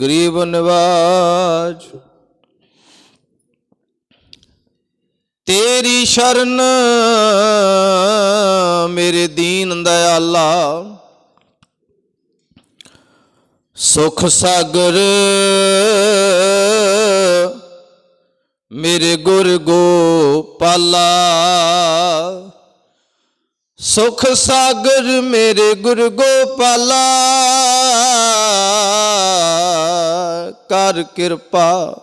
ਗਰੀਬ ਨਿਵਾਜ, ਤੇਰੀ ਸ਼ਰਨ ਮੇਰੇ ਦੀਨ ਦਇਆਲਾ। ਸੁਖ ਸਾਗਰ ਮੇਰੇ ਗੁਰ ਗੋਪਾਲਾ। ਸੁਖ ਸਾਗਰ ਮੇਰੇ ਗੁਰ ਗੋਪਾਲਾ। ਕਰ ਕਿਰਪਾ।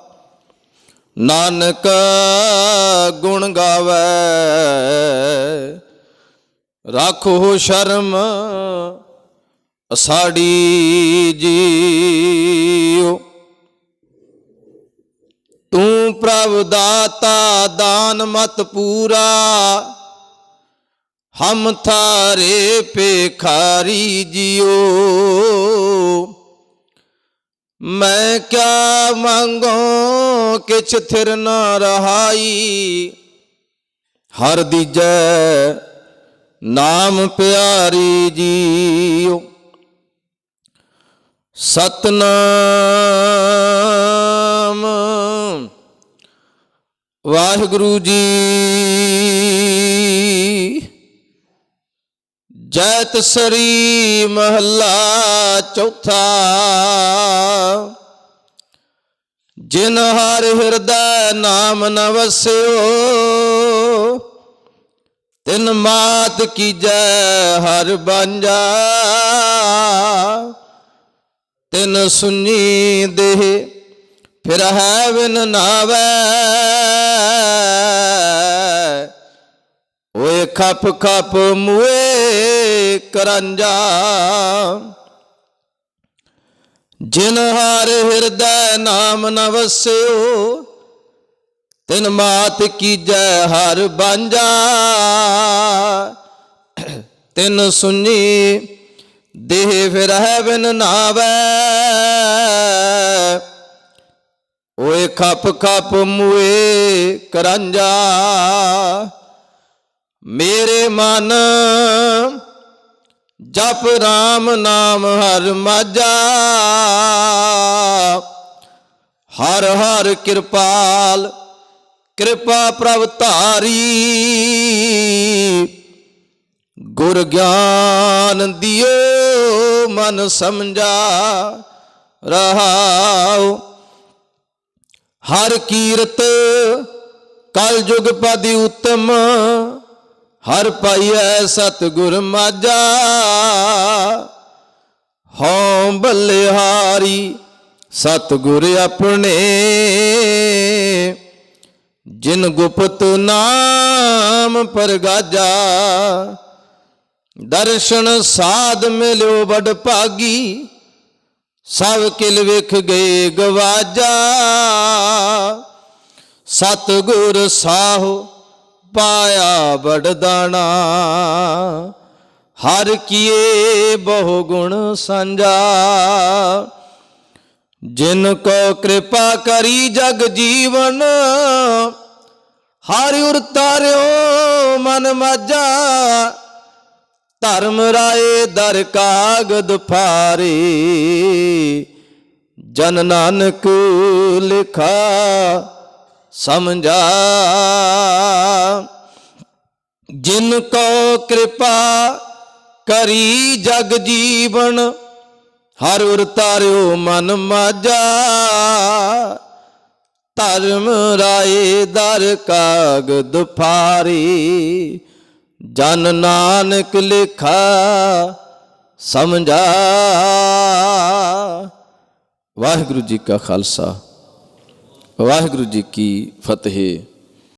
ਨਾਨਕ ਗੁਣ ਗਾਵੇ। ਰਾਖੋ ਸ਼ਰਮ ਅਸਾੜੀ ਜੀਓ। ਤੂੰ ਪ੍ਰਭ ਦਾਤਾ, ਦਾਨ ਮਤ ਪੂਰਾ। ਹਮ ਥਾਰੇ ਪੇਖਾਰੀ ਜਿਓ। ਮੈਂ ਕਿਆ ਮੰਗੋ ਕਿਛ ਥਿਰ ਨਾ ਰਹਾਈ? ਹਰ ਦੀਜੈ ਨਾਮ ਪਿਆਰੀ ਜੀਓ। ਸਤਨਾਮ। ਵਾਹਿਗੁਰੂ ਜੀ ਜੈਤ ਸਰੀ ਮਹੱਲਾ ਚੌਥਾ। ਜਿਨ ਹਰ ਹਿਰਦੈ ਨਾਮ ਨ ਵਸਿਓ, ਤਿਨ ਮਾਤ ਕੀਜੈ ਹਰ ਬਾਂਝਾ। ਤਿਨ ਸੁਨੀ ਦੇਹ ਫਿਰ ਹੈ ਬਿਨ ਨਾਵੈ। ਓਏ ਖਪ ਖਪ ਮੂਏ ਕਰੰਜਾ। ਜਿਨ ਹਰ ਹਿਰਦੈ ਨਾਮ ਨ ਵਸਿਓ, ਤਿਨ ਮਾਤ ਕੀਜੈ ਹਰ ਬਾਂਝਾ। ਤਿਨ ਸੁਨੀ ਦੇਹ ਫਿਰ ਬਿਨ ਨਾਵੈ। ਓਏ ਖਪ ਖਪ ਮੂਏ ਕਰੰਜਾ। ਮੇਰੇ ਮਨ ਜਪ RAM ਨਾਮ ਹਰ ਮਾਝਾ ਹਰ ਹਰ ਕਿਰਪਾਲ, ਕਿਰਪਾ ਪ੍ਰਭ ਧਾਰੀ। ਗੁਰ ਗਿਆਨ ਦਿਓ, ਮਨ ਸਮਝਾ ਰਹਾਉ। ਹਰ ਕੀਰਤ ਕਲ ਯੁਗ ਪਦੀ ਉਤਮ ਹਰ ਪਾਈਐ ਸਤਿਗੁਰ ਮਾਜਾ ਹਉ ਬੱਲਿਹਾਰੀ ਸਤਿਗੁਰ ਆਪਣੇ। ਜਿਨ ਗੁਪਤ ਨਾਮ ਪਰਗਾਜਾ, ਦਰਸ਼ਨ ਸਾਧ ਮਿਲਿਓ ਵਡ ਭਾਗੀ, ਸਭ ਕਿਲ ਵਿਖ ਗਏ ਗਵਾਜਾ। ਸਤਿਗੁਰ ਸਾਹੋ ਪਾਇਆ ਬੜਦਾਣਾ ਹਰ ਕੀਏ ਬਹੁ ਗੁਣ ਸੰਜਾ ਜਿਨ ਕੋ ਕਿਰਪਾ ਕਰੀ ਜਗ ਜੀਵਨ, ਹਰਿ ਉਰ ਮਨ ਮਾਝਾ। ਧਰਮ ਰਾਏ ਦਰ ਕਾਗਦ ਫਾਰੇ। ਜਨ ਨਾਨਕ ਲਿਖਾ। ਸਮਝਾ। ਜਿਨ ਕੋ ਕਿਰਪਾ ਕਰੀ ਜਗ ਜੀਵਨ, ਹਰ ਉਰ ਤਾਰਿਓ ਮਨ ਮਾਝਾ ਧਰਮ ਰਾਏ ਦਰ ਕਾਗਦ ਫਾਰੀ, ਜਨ ਨਾਨਕ ਲਿਖਾ ਸਮਝਾ। ਵਾਹਿਗੁਰੂ ਜੀ ਕਾ ਖਾਲਸਾ। ਵਾਹਿਗੁਰੂ ਜੀ ਕੀ ਫਤਿਹ।